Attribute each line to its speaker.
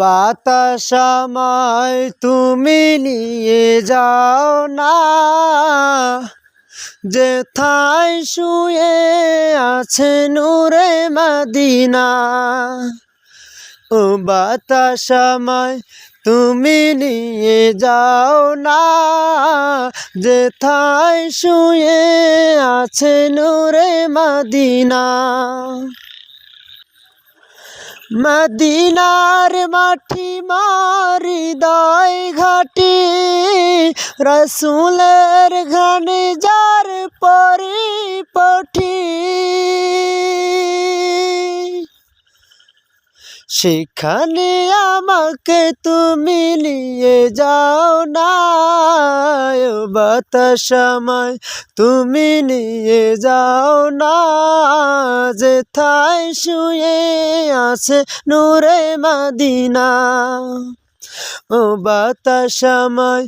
Speaker 1: বাতাসামায় তুমি নিয়ে যাও না। যেথায় শুয়ে আছে নূরে মদিনা, ও বাতাসামায় তুমি নিয়ে যাও না। যেথায় শুয়ে আছে নূরে মদিনা মদিনার মাটি মারিদায় ঘাটি, রসুলের ঘানে যার পরিপঠি সেখানে আমাকে তুমি নিয়ে যাও না ও বাতাসময় তুমি নিয়ে যাও না। যেথায় শুয়ে আছে নূরে মাদিনা। ও বাতাসময়